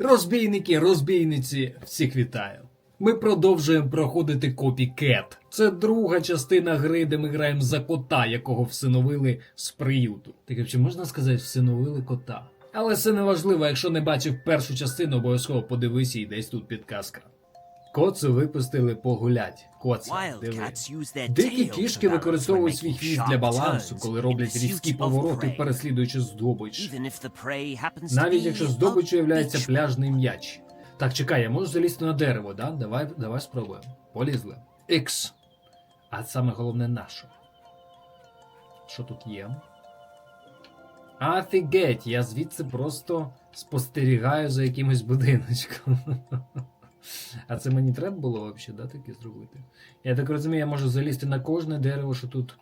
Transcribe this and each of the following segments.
Розбійники, розбійниці, всіх вітаю. Ми продовжуємо проходити копікет. Це друга частина гри, де ми граємо за кота, якого всиновили з приюту. Таке чи можна сказати, всиновили кота? Але це не важливо, якщо не бачив першу частину, обов'язково подивися і десь тут підказка. Коцу випустили погулять. Диви. Their Дикі кішки використовують свій хвіст для балансу, коли роблять різкі повороти, переслідуючи здобич. Навіть якщо a здобиччю являється пляжний м'яч. Так, чекай, я можу залізти на дерево, да? Давай, давай спробуємо. Полізли. Ікс. А саме головне нашу. Що тут є? Офігеть, я звідси просто спостерігаю за якимось будиночком. А це мені треба було взагалі, да, таке зробити? Я так розумію, я можу залізти на кожне дерево, що тут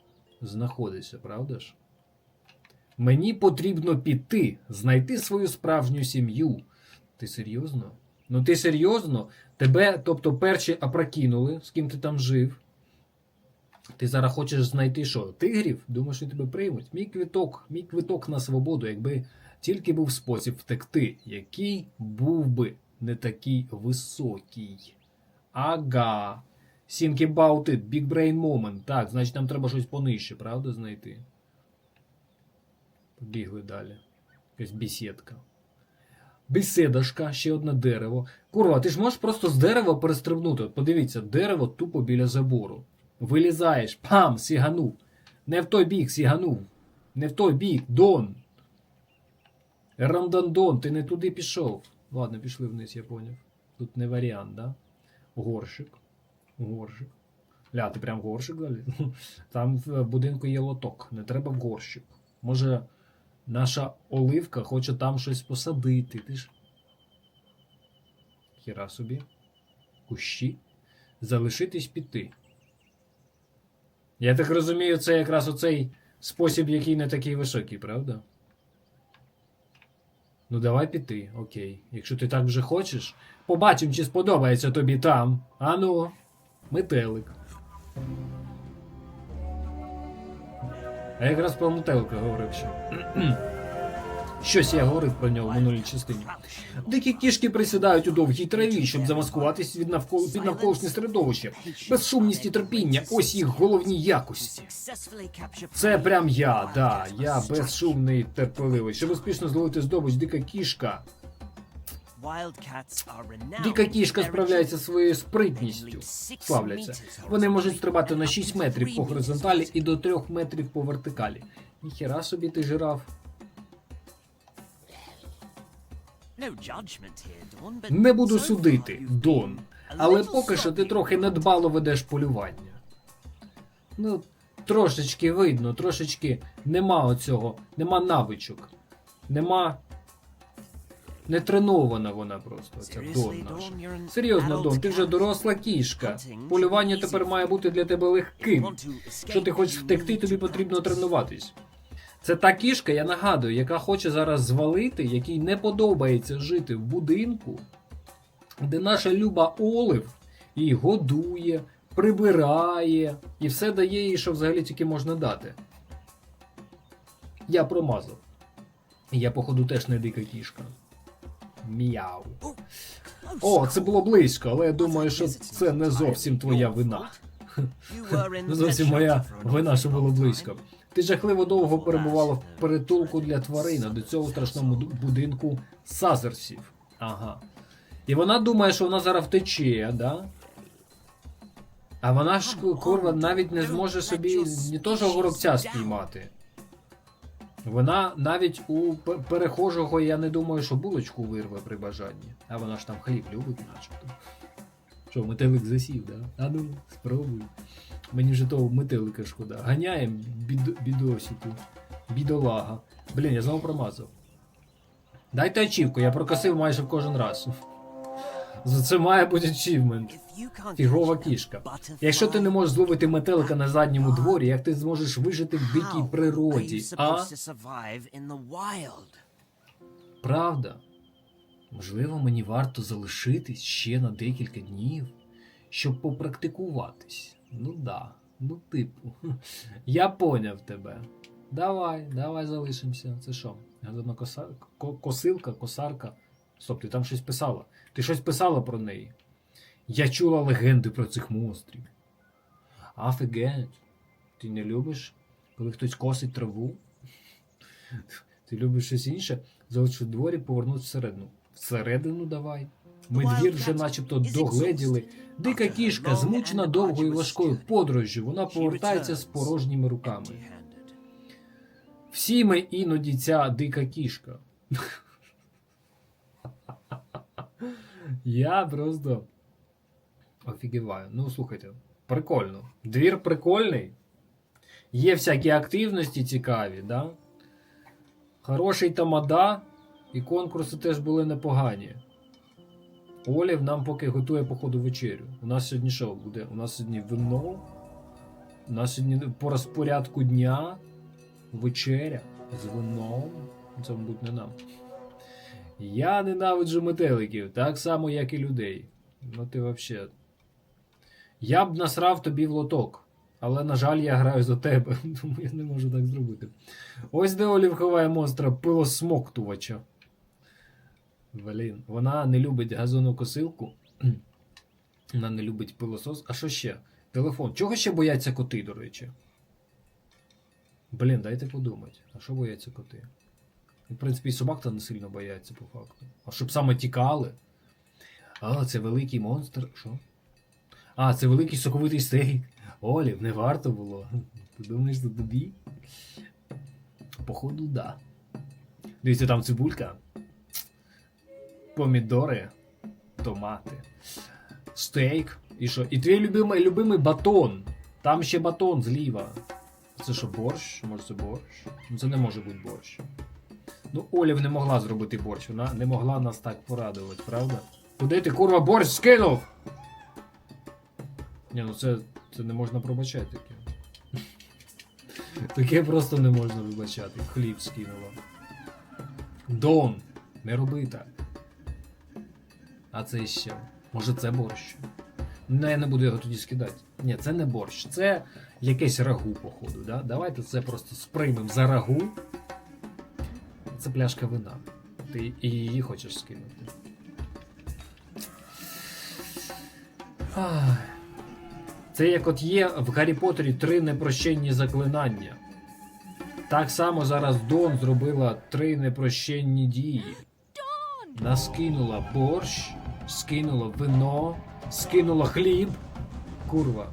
знаходиться, правда ж? Мені потрібно піти, знайти свою справжню сім'ю. Ти серйозно? Ну ти серйозно? Тебе, тобто, перші опрокинули, з ким ти там жив. Ти зараз хочеш знайти що? Тигрів? Думаєш, що тебе приймуть? Мій квиток, мій квиток на свободу, якби тільки був спосіб втекти, який був би не такий високий. Ага. Think about it, big brain moment. Так, значить нам треба щось понижче, правда, знайти? Побігли далі. Якась бесідка. Бесідашка, ще одне дерево. Курва, ти ж можеш просто з дерева перестрибнути. Подивіться, дерево тупо біля забору. Вилізаєш, пам, сіганув. Не в той бік сіганув. Не в той бік, Дон. Рамдандон, ти не туди пішов. Ладно, пішли вниз, я поняв. Тут не варіант, да? Горщик. Горщик. Ля, ти прям в горщик далі? Там в будинку є лоток, не треба в горщик. Може, наша оливка хоче там щось посадити. Ти ж. Хіра собі. Кущі. Залишитись піти. Я так розумію, це якраз оцей спосіб, який не такий високий, правда? Ну, давай піти, окей. Якщо ти так вже хочеш, побачимо, чи сподобається тобі там. Ану, метелик. А якраз про метелика говорив ще. Щось я говорив про нього в минулій частині. Дикі кішки присідають у довгій траві, щоб замаскуватись від навколо під навколишнє середовище. Безшумність і терпіння ось їх головні якості. Це прям я, да. Я безшумний терпеливий. Щоб успішно зловити здобич, дика кішка. Дика кішка справляється своєю спритністю. Славляться. Вони можуть стрибати на 6 метрів по горизонталі і до 3 метрів по вертикалі. Ніхера собі ти жираф. Не буду судити, Дон. Але поки що ти трохи недбало ведеш полювання. Ну, трошечки видно, трошечки нема оцього, нема навичок. Нема. Не тренована вона просто, ця Дон наша. Серйозно, Дон, ти вже доросла кішка. Полювання тепер має бути для тебе легким. Якщо ти хочеш втекти, тобі потрібно тренуватись. Це та кішка, я нагадую, яка хоче зараз звалити, якій не подобається жити в будинку, де наша люба Олив її годує, прибирає і все дає їй, що взагалі тільки можна дати. Я промазав. Я, походу, теж не дика кішка. Мяу. О, це було близько, але я думаю, що це не зовсім твоя вина. Не зовсім моя вина, що було близько. Ти жахливо довго перебувала в притулку для тварин, а до цього страшному будинку Сазерсів. Ага. І вона думає, що вона зараз втече, да? А вона ж курва навіть не зможе собі ні того горобця спіймати. Вона навіть у перехожого, я не думаю, що булочку вирве при бажанні. А вона ж там хліб любить, начебто. Що, метелик засів, да? А ну, спробуй. Мені вже того метелика шкода. Ганяєм бід, бідосіку. Бідолага. Блін, я знову промазав. Дайте ачівку, я прокосив майже в кожен раз. За це має бути ачівмент. Фігова кішка. Якщо ти не можеш зловити метелика на задньому дворі, як ти зможеш вижити в дикій природі? А? Правда? Можливо, мені варто залишитись ще на декілька днів, щоб попрактикуватись. Ну да, ну типу. Я поняв тебе. Давай, давай залишимося. Це що? Газонокоса... ко- Косилка, косарка. Стоп, ти там щось писала. Ти щось писала про неї. Я чула легенди про цих монстрів. Афігеть. Ти не любиш, коли хтось косить траву? Ти любиш щось інше? Залиш у дворі повернуть всередину. Всередину давай. Ми двір вже начебто догледіли. Дика кішка, змучена довгою важкою подорожжю, вона повертається з порожніми руками. Всі ми іноді ця дика кішка. Я просто офігіваю. Ну, слухайте, прикольно. Двір прикольний. Є всякі активності цікаві, да? Хороший тамада, і конкурси теж були непогані. Олів нам поки готує походу вечерю. У нас сьогодні що буде? У нас сьогодні вино. У нас сьогодні по розпорядку дня вечеря з вином. Це, мабуть, не нам. Я ненавиджу метеликів, так само, як і людей. Ну ти вообще. Я б насрав тобі в лоток. Але, на жаль, я граю за тебе, тому я не можу так зробити. Ось де Олів ховає монстра пилосмоктувача. Блін, вона не любить газонокосилку. Вона не любить пилосос. А що ще? Телефон. Чого ще бояться коти, до речі? Блін, дайте подумати. А що бояться коти? В принципі, і собак то не сильно бояться, по факту. А щоб саме тікали. А, це великий монстр. Що? А, це великий соковитий стейк. Олів, не варто було. Ти думаєш, це тобі? Походу, да. Дивіться, там цибулька. Помідори, томати, стейк. І що? І твій любимий, любимий батон. Там ще батон зліва. Це що, борщ? Може це борщ? Ну це не може бути борщ. Ну, Олів не могла зробити борщ, вона не могла нас так порадувати, правда? Куди ти, курва, борщ скинув? Ні, ну це, це не можна пробачати таке. Таке просто не можна вибачати. Хліб скинула. Дон, не роби так. А це ще. Може це борщ? Ну, я не буду його тоді скидати. Ні, це не борщ, це якесь рагу, походу. Да? Давайте це просто сприймемо за рагу. Це пляшка вина. Ти і її хочеш скинути. Це як от є в Гаррі Поттері три непрощенні заклинання. Так само зараз Дон зробила три непрощенні дії. Вона скинула борщ, скинула вино, скинула хліб. Курва.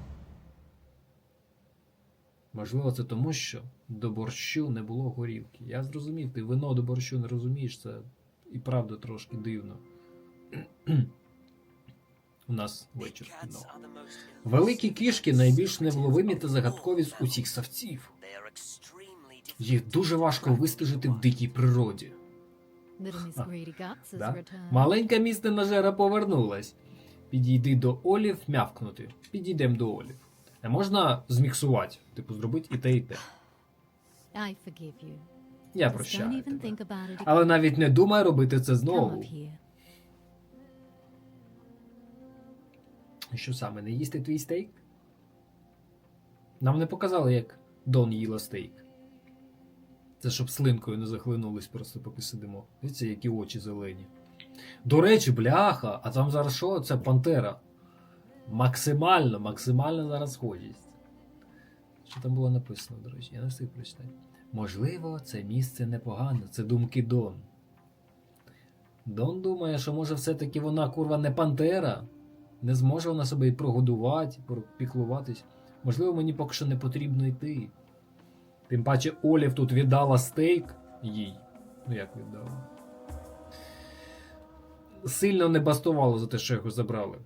Можливо, це тому, що до борщу не було горілки. Я зрозумів, ти вино до борщу не розумієш, це і правда трошки дивно. У нас вечір кіно. Великі кішки найбільш невловимі та загадкові з усіх савців. Їх дуже важко вистежити в дикій природі. Да? Маленька місце нажера повернулась. Підійди до Олів, мявкнути. Підійдем до Олів. Не можна зміксувати, типу зробити і те, і те. I forgive you. Я прощаю тебе. Але навіть не думай робити це знову. Що саме, не їсти твій стейк? Нам не показали, як Дон їла стейк. Це щоб слинкою не захлинулись просто поки сидимо. Дивіться, які очі зелені. До речі, бляха, а там зараз що? Це пантера. Максимально, максимально зараз схожість. Що там було написано, до речі, я не встиг прочитати. Можливо, це місце непогане, це думки Дон. Дон думає, що може все-таки вона курва не пантера. Не зможе вона себе і прогодувати, і піклуватись. Можливо, мені поки що не потрібно йти. Тим паче Олів тут віддала стейк їй. Ну як віддала? Сильно не бастувало за те, що його забрали.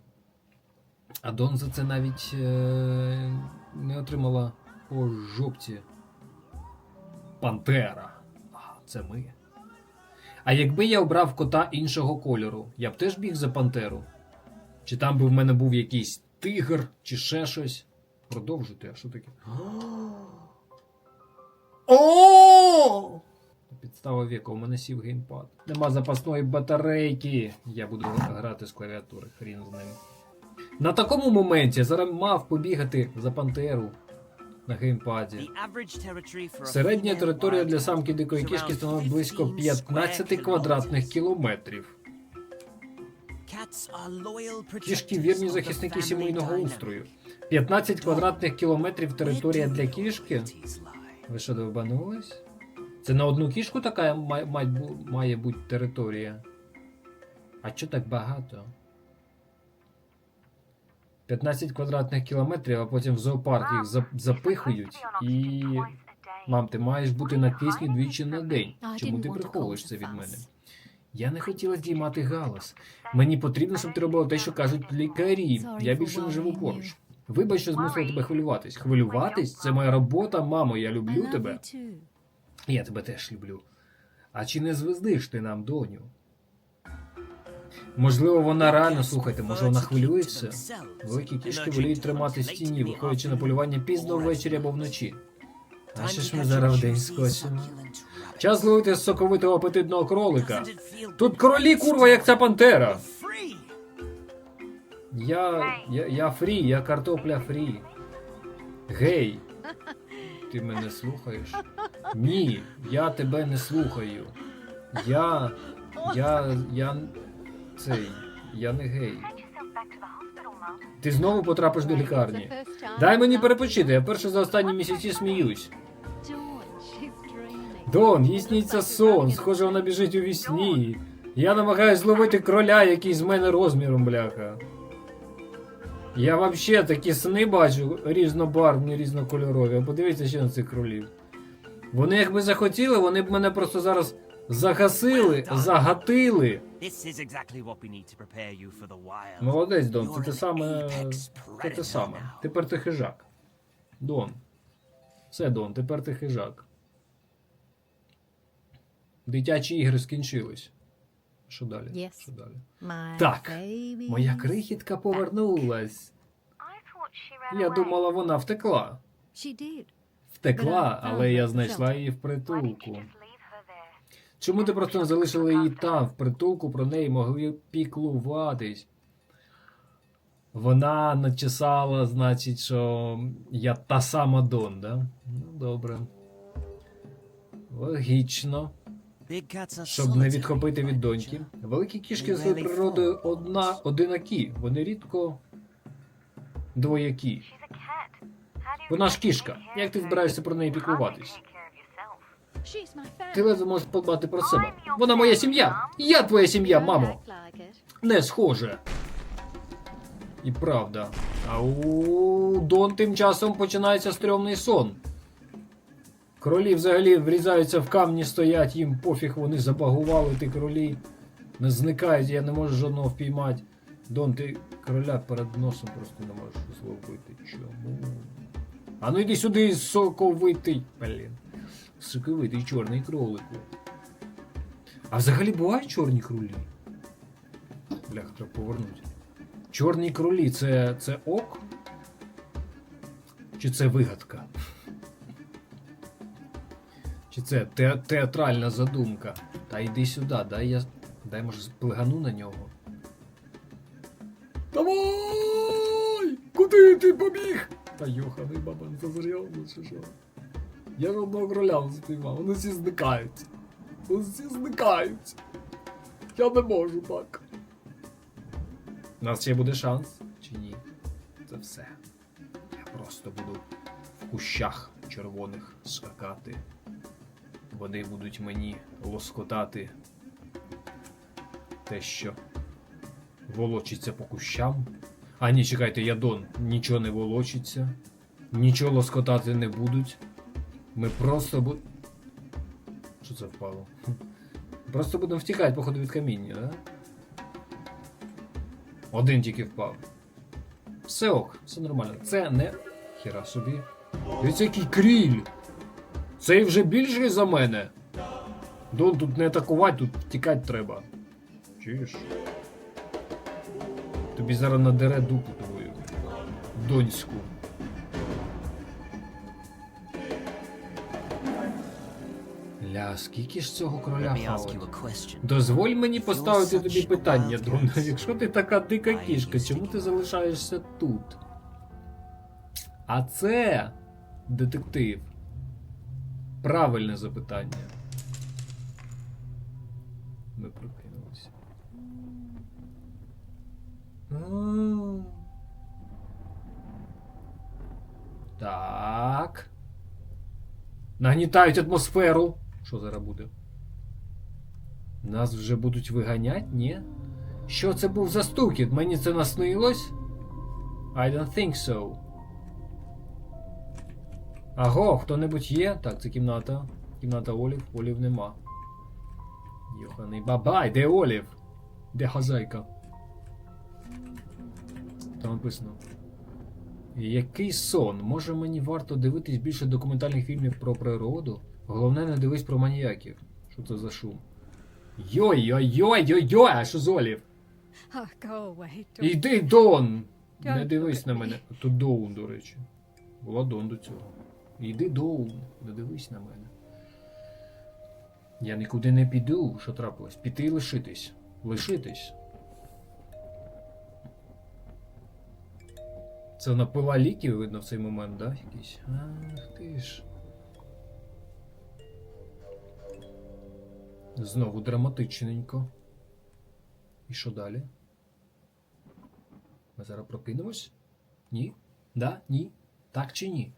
А Дон за це навіть е- не отримала по жопці. Пантера. А, це ми. А якби я обрав кота іншого кольору, я б теж біг за пантеру. Чи там би в мене був якийсь тигр, чи ще щось. Продовжуйте, а що таке? О! Підстава віку, у мене сів геймпад. Нема запасної батарейки. Я буду грати з клавіатури, хрін з ним. На такому моменті я зараз мав побігати за пантеру на геймпаді. Середня територія для самки дикої кішки становить близько 15 15 квадратних кілометрів. Кішки вірні захисники сімейного устрою. 15 квадратних кілометрів територія для кішки. Ви що, довбанулись? Це на одну кішку така має, має, бути територія. А чо так багато? 15 квадратних кілометрів, а потім в зоопарк їх запихують і. Мам, ти маєш бути на кисні двічі на день. Чому ти приховуєш це від мене? Я не хотіла здіймати галас. Мені потрібно, щоб ти робила те, що кажуть лікарі. Я більше не живу поруч. Вибач, що змусила тебе хвилюватись. Хвилюватись це моя робота, мамо. Я люблю тебе. Я тебе теж люблю. А чи не звездиш ти нам, доню? Можливо, вона реально слухайте, може вона хвилюється? Великі кішки воліють тримати стіні, виходячи на полювання пізно ввечері або вночі. А що ж ми зараз в день скочимо? Час зловити соковитого апетитного кролика. Тут кролі, курва, як ця пантера. Я. я, я фрі, я картопля фрі. Гей. Ти мене слухаєш? Ні, я тебе не слухаю. Я. Я. Я. Цей. Я не гей. Ти знову потрапиш до лікарні. Дай мені перепочити, я перше за останні місяці сміюсь. Дон, їй сніться сон, схоже, вона біжить у вісні. Я намагаюсь зловити кроля, який з мене розміром, бляха. Я вообще такі сни бачу різнобарвні, різнокольорові. А подивіться ще на цих кролів. Вони якби захотіли, вони б мене просто зараз загасили, загатили. Молодець, Дон, це те саме. Це те саме. Тепер ти хижак. Дон. Все, Дон, тепер ти хижак. Дитячі ігри скінчились. Що далі? Yes. Що далі? My Так, baby Моя крихітка повернулась. Я думала, вона втекла. She did. Втекла, але я знайшла її в притулку. Чому ти просто не залишила її там, в притулку, про неї могли піклуватись? Вона начесала, значить, що я та сама Дон, да? Ну, добре. Логічно. Щоб не відхопити від доньки. Великі кішки своєю природою одна, одинакі. Вони рідко двоякі. Вона ж кішка. Як ти збираєшся про неї піклуватись? Ти ледве можеш подбати про себе. Вона моя сім'я. Я твоя сім'я, мамо. Не схоже. І правда. А у Дон тим часом починається стрьомний сон. Кролі взагалі врізаються в камні, стоять, їм пофіг, вони забагували, ти кролі. Не зникають, я не можу жодного впіймати. Дон, ти кроля перед носом просто не можеш зловити. Чому? А ну йди сюди, соковитий. Блін. Соковитий чорний кролику. А взагалі бувають чорні кролі? Бляха, треба повернути. Чорні кролі це, це ок? Чи це вигадка? Чи це те, театральна задумка? Та йди сюди, дай я. Дай може сплегану на нього. Давай! Куди ти побіг? Та йоханий бабан, серйозно чи що? Я ж одного кроля не спіймав, вони всі зникають. Вони всі зникають. Я не можу так. У нас ще буде шанс, чи ні? Це все. Я просто буду в кущах червоних скакати. Вони будуть мені лоскотати те, що волочиться по кущам. А ні, чекайте, я Дон. Нічого не волочиться, нічого лоскотати не будуть. Ми просто бу... Що це впало? Просто будемо втікати, походу, від каміння, да? Один тільки впав. Все ок, все нормально. Це не. Хіра собі. Дивіться, який кріль! Цей вже більший за мене. Дон тут не атакувати, тут втікати треба. Чуєш? Тобі зараз надере дупу твою. Донську. Ля, скільки ж цього кроля Let хавати? Дозволь мені поставити тобі питання, Дон. Якщо ти така дика кішка, чому ти залишаєшся тут? А це детектив. Правильне запитання. Ми прокинулися. Так. Нагнітають атмосферу. Що зараз буде? Нас вже будуть виганять, ні? Що це був за стукіт? Мені це наснилось? I don't think so. Аго, хто-небудь є? Так, це кімната. Кімната Олів. Олів нема. Йоханий бабай, де Олів? Де хазяйка? Там написано. Який сон? Може мені варто дивитись більше документальних фільмів про природу? Головне, не дивись про маніяків. Що це за шум? Йой-йой-йой-йой-йой! А що з Олів? Іди, Дон! Не дивись на мене. Тут Доун, до речі. Була Дон до цього. Іди, Доун, не дивись на мене. Я нікуди не піду, що трапилось. Піти і лишитись. Лишитись. Це вона пила ліків, видно, в цей момент, да? Якийсь. Ах ти ж. Знову драматичненько. І що далі? Ми зараз прокинемось? Ні? Да? Ні? Так чи ні?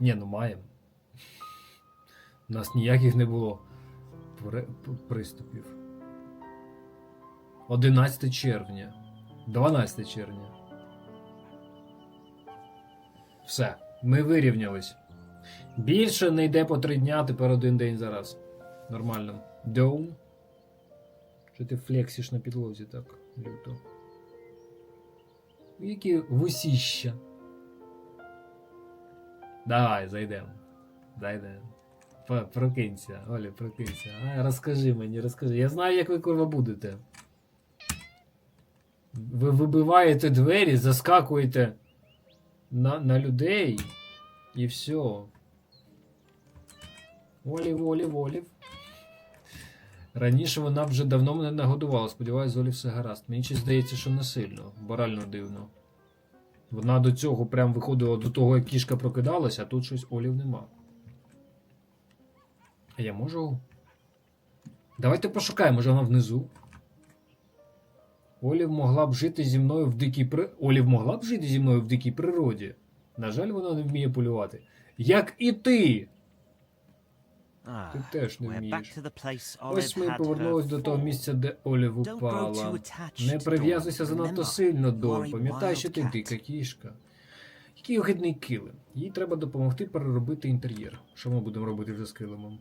Ні, ну маємо. У нас ніяких не було приступів. 11 червня. 12 червня. Все. Ми вирівнялись. Більше не йде по три дня, тепер один день зараз. Нормально. Доун. Що ти флексиш на підлозі так люто? Які вусіща. Давай, зайдемо. Зайдемо. Прокинься, Оля, прокинься. А, розкажи мені, розкажи. Я знаю, як ви курва будете. Ви вибиваєте двері, заскакуєте на, на людей і все. Олів, Олів, Олів. Раніше вона вже давно мене нагодувала. Сподіваюсь, Олі все гаразд. Мені щось здається, що не сильно, морально дивно. Вона до цього прям виходила до того, як кішка прокидалася, а тут щось Олів нема. А я можу. Давайте пошукаємо, може вона внизу. Олів могла б жити зі мною в дикій при... Олів могла б жити зі мною в дикій природі. На жаль, вона не вміє полювати. Як і ти! Ah, Ти теж не вмієш. Ось ми повернулись до того місця, де Олів упала. Не прив'язуйся занадто сильно, Дон. Пам'ятай, що ти дика кішка. Який огидний килим. Їй треба допомогти переробити інтер'єр. Що ми будемо робити вже з килимом?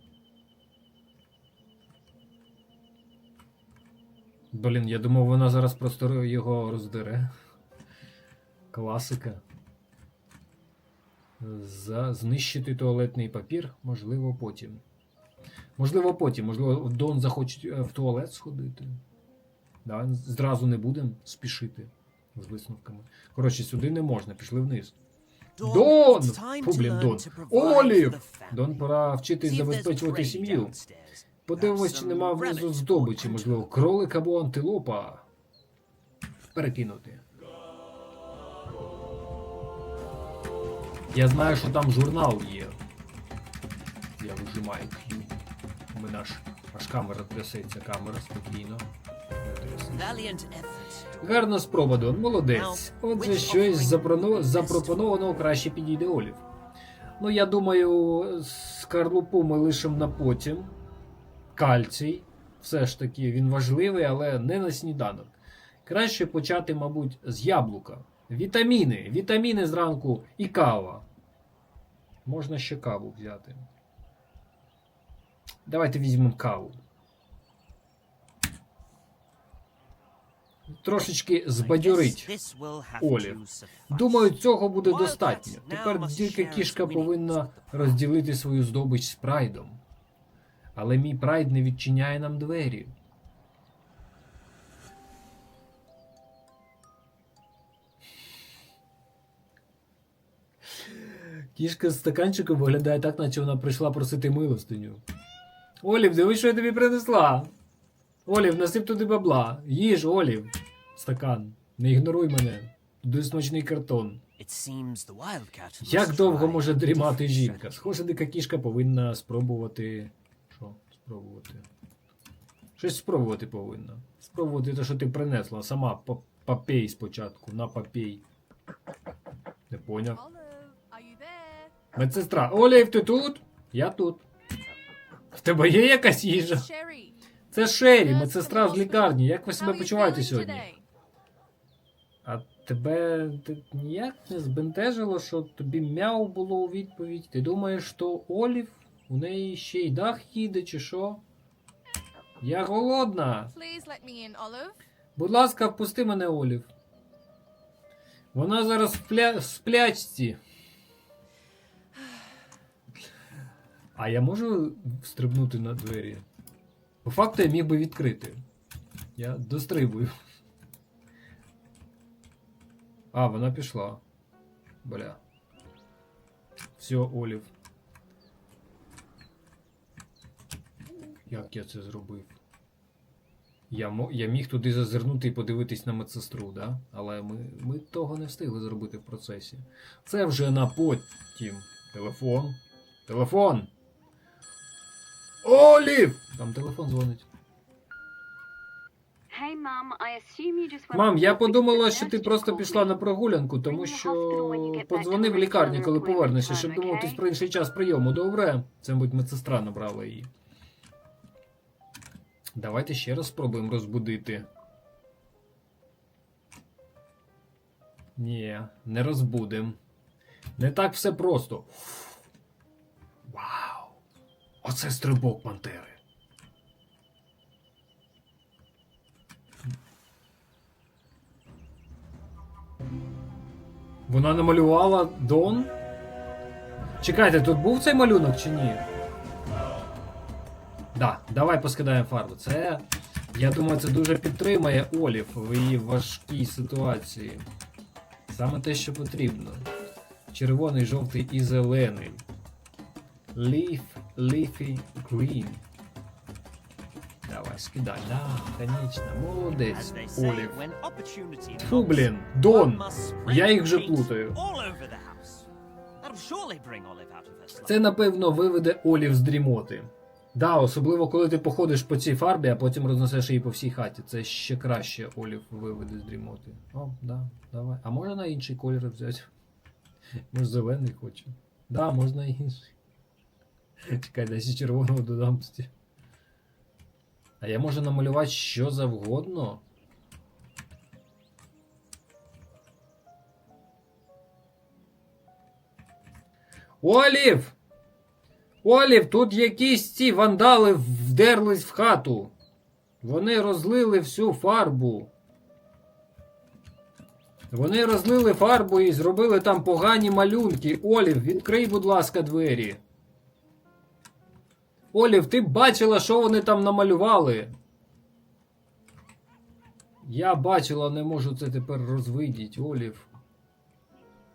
Блін, я думав, вона зараз просто його роздере. Класика. За знищити туалетний папір, можливо, потім. Можливо, потім. Можливо, Дон захоче е, в туалет сходити. Да, зразу не будемо спішити з висновками. Коротше, сюди не можна, пішли вниз. Дон! Фу, блін, Дон. Олів! Дон, пора вчитись забезпечувати сім'ю. Подивимось, чи нема внизу здобичі, можливо, кролик або антилопа. Перекинути. Я знаю, що там журнал є. Я вижимаю Q. У мене аж, аж камера трясеться, камера спокійно. Гарна спроба, Дон, молодець. Отже, щось запроно- запропонованого краще підійде Олів. Ну, я думаю, скарлупу ми лишимо на потім. Кальцій. Все ж таки, він важливий, але не на сніданок. Краще почати, мабуть, з яблука. Вітаміни. Вітаміни зранку і кава. Можна ще каву взяти. Давайте візьмемо каву. Трошечки збадьорить. Олів. Думаю, цього буде достатньо. Тепер тільки кішка повинна розділити свою здобич з прайдом. Але мій прайд не відчиняє нам двері. Кішка з стаканчиком виглядає так, наче вона прийшла просити милостиню. Олів, дивись, що я тобі принесла. Олів, насип туди бабла. Їж, Олів. Стакан. Не ігноруй мене. Туди смачний картон. Як довго може дрімати жінка? Схоже, дика кішка повинна спробувати. Що? Спробувати. Щось спробувати повинна. Спробувати те, що ти принесла. Сама попей спочатку. На попей. Не поняв. Медсестра. Олів, ти тут? Я тут. В тебе є якась їжа? Це Шері, медсестра з лікарні. Як ви себе почуваєте сьогодні? А тебе ти ніяк не збентежило, що тобі мяу було у відповідь? Ти думаєш, що Олів? У неї ще й дах їде, чи що? Я голодна. Будь ласка, впусти мене, Олів. Вона зараз в, пля... в сплячці. А я можу стрибнути на двері? По факту я міг би відкрити. Я дострибую. А, вона пішла. Бля. Все, Олів. Як я це зробив? Я, я міг туди зазирнути і подивитись на медсестру, да? але ми, ми того не встигли зробити в процесі. Це вже на потім. Телефон. Телефон. Олів! Там телефон дзвонить. Мам, я подумала, що ти просто пішла на прогулянку, тому що подзвони в лікарні, коли повернешся, щоб домовитись про інший час прийому. Добре? Це, мабуть, медсестра набрала її. Давайте ще раз спробуємо розбудити. Ні, не розбудем. Не так все просто. Вау! Оце стрибок пантери. Вона намалювала Дон? Чекайте, тут був цей малюнок чи ні? Да, давай поскидаємо фарбу. Це. Я думаю, це дуже підтримає Олів в її важкій ситуації. Саме те, що потрібно. Червоний, жовтий і зелений. Leaf, leafy, green. Давай, скидай. Да, конечно, молодець. Олів. knocks, блін, Дон. Я їх вже плутаю. Це, напевно, виведе Олів з дрімоти. Да, особливо коли ти походиш по цій фарбі, а потім рознесеш її по всій хаті. Це ще краще Олів виведе з дрімоти. О, да, давай. А можна на інший колір взяти? Може, зелений хочу. Да, можна інший. Чекай, десь і червоного додам. А я можу намалювати що завгодно. Олів! Олів, тут якісь ці вандали вдерлись в хату. Вони розлили всю фарбу. Вони розлили фарбу і зробили там погані малюнки. Олів, відкрий, будь ласка, двері. Олів, ти бачила, що вони там намалювали. Я бачила, не можу це тепер розвидіти, Олів.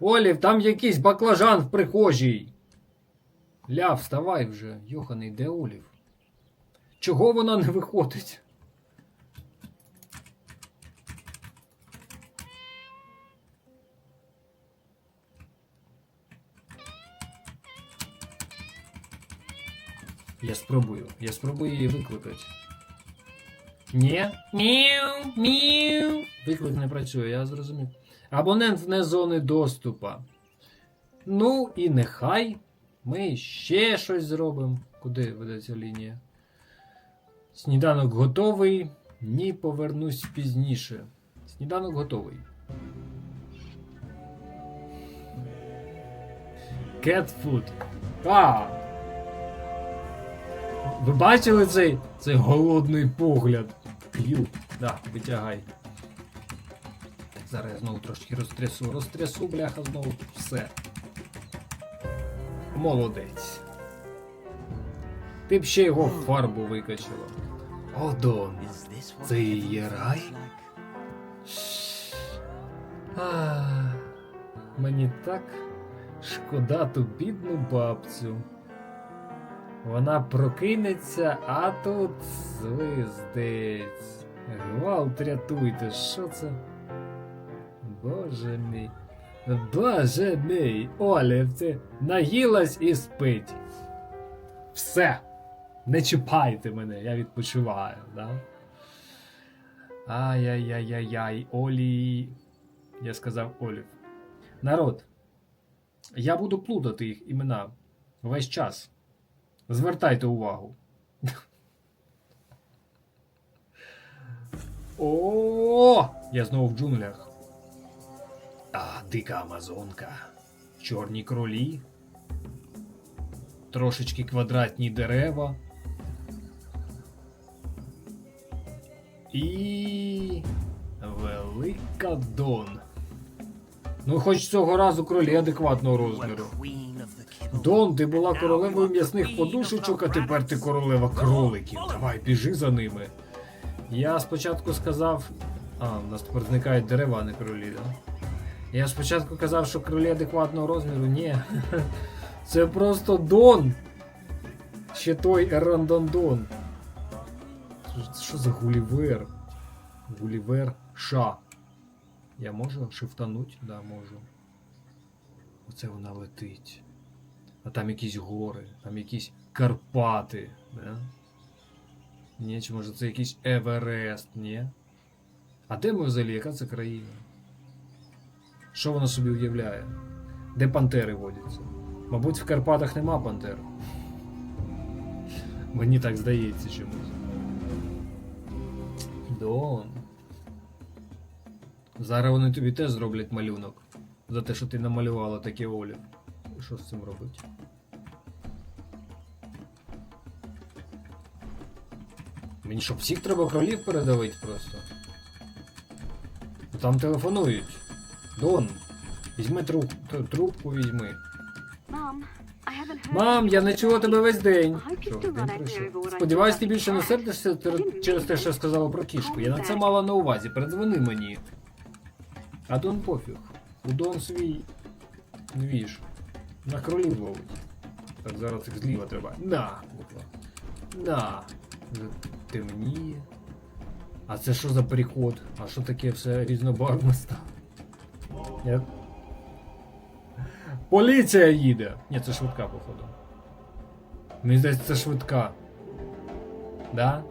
Олів, там якийсь баклажан в прихожій. Ля, вставай вже, Йоханий, де Олів? Чого вона не виходить? Я спробую. Я спробую її викликати. Ні? Міу, міу. Виклик не працює, я зрозумів. Абонент вне зони доступа. Ну і нехай ми ще щось зробимо. Куди ведеться лінія? Сніданок готовий. Ні, повернусь пізніше. Сніданок готовий. Cat food. Ви бачили цей, цей голодний погляд? П'ю. Да, витягай. Так, зараз я знову трошки розтрясу. Розтрясу, бляха, знову все. Молодець. Ти б ще його фарбу викачала. О, Дон. Is this what Це і є рай? А, мені так шкода ту бідну бабцю. Вона прокинеться, а тут звиздець. Гвалт рятуйте, що це? Боже мій. Боже мій, Олів, ти наїлась і спить. Все. Не чіпайте мене, я відпочиваю, да? Ай-яй-яй-яй-яй, Олі. Я сказав Олів. Народ. Я буду плутати їх імена весь час. Звертайте увагу. О, я знову в джунглях. А, дика Амазонка. Чорні кролі. Трошечки квадратні дерева. І. Велика Дон. Ну, хоч цього разу кролі адекватного розміру. Дон, ти була королевою м'ясних подушечок, а тепер ти королева кроликів. Давай, біжи за ними. Я спочатку сказав. А, в нас тепер зникають дерева, а не кролі, да? Я спочатку казав, що кролі адекватного розміру. Ні. Це просто Дон. Ще той Ерандондон. Що- за Гулівер? Гулівер Ша. Я можу шифтануть? Да, можу. Оце вона летить. А там якісь гори, там якісь Карпати. Да? Ні, чи може це якийсь Еверест, ні? А де ми взагалі? Яка це країна? Що вона собі уявляє? Де пантери водяться? Мабуть, в Карпатах нема пантер. Мені так здається чомусь. Дон. Зараз вони тобі теж зроблять малюнок. За те, що ти намалювала таке Олі. Що з цим робити? Мені що, всіх треба кролів передавити просто? Там телефонують. Дон, візьми труб, трубку візьми. Мам, я не чула тебе весь день. Сподіваюсь, ти більше не сердишся через те, що я сказала про кішку. Я на це мала на увазі. Передзвони мені. А Дон пофіг. У Дон свій двіж. На кролів ловить. Так, зараз їх зліва треба. На. На. Темніє. А це що за переход? А що таке все різнобарвне стало? Поліція їде! Ні, це швидка, походу. Мені здається, це швидка. Да?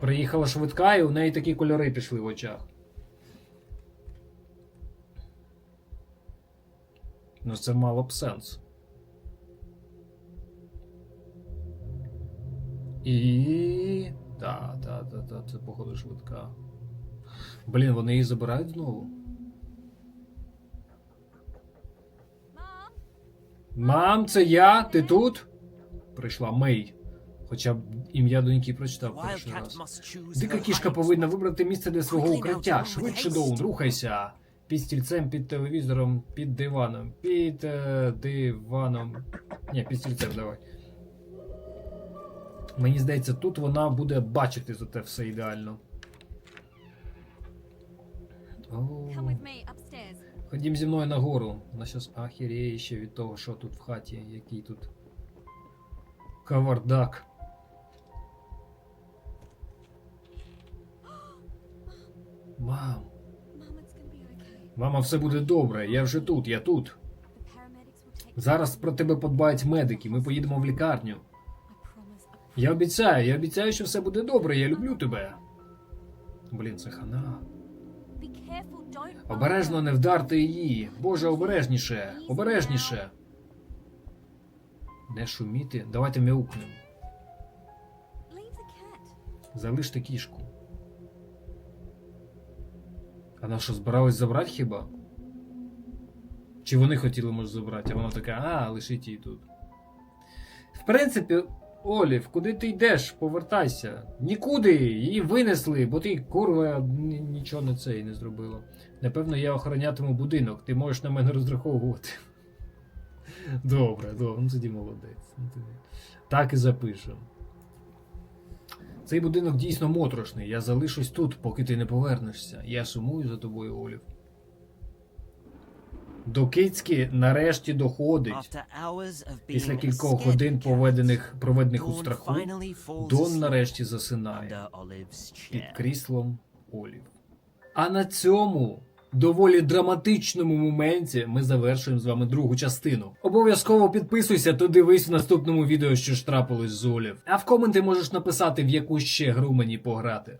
Приїхала швидка, і у неї такі кольори пішли в очах. Ну, це мало б сенс. І. Так, так, так, так, це походу швидка. Блін, вони її забирають знову. Мам, це я? Ти тут? Прийшла Мей. Хоча б ім'я доньки прочитав перший раз. Дика кішка повинна вибрати місце для свого укриття. Швидше Доун, рухайся. Під стільцем, під телевізором, під диваном. Під е, диваном. Ні, під стільцем давай. Мені здається, тут вона буде бачити за те все ідеально. О, ходім зі мною нагору. Вона щас ахіріє ще від того, що тут в хаті, який тут кавардак. Мам. Мама, все буде добре. Я вже тут, я тут. Зараз про тебе подбають медики. Ми поїдемо в лікарню. Я обіцяю, я обіцяю, що все буде добре. Я люблю тебе. Блін, це хана. Обережно не вдарте її. Боже, обережніше, обережніше. Не шуміти. Давайте мяукнемо. Залиште кішку. Вона що, збиралась забрати хіба? Чи вони хотіли, може, забрати, а вона така, а, лишіть її тут. В принципі, Олів, куди ти йдеш? Повертайся. Нікуди! Її винесли, бо ти курва нічого не це і не зробила. Напевно, я охоронятиму будинок, ти можеш на мене розраховувати. Добре, добре, ну тоді молодець. Ну. Так і запишемо. Цей будинок дійсно моторошний. Я залишусь тут, поки ти не повернешся. Я сумую за тобою, Олів. До Кицьки нарешті доходить. Після кількох годин, cat, проведених, проведених у страху, Дон нарешті засинає під кріслом Олів. А на цьому доволі драматичному моменті ми завершуємо з вами другу частину. Обов'язково підписуйся, то дивись в наступному відео, що ж трапилось з Олів. А в коменти можеш написати, в яку ще гру мені пограти.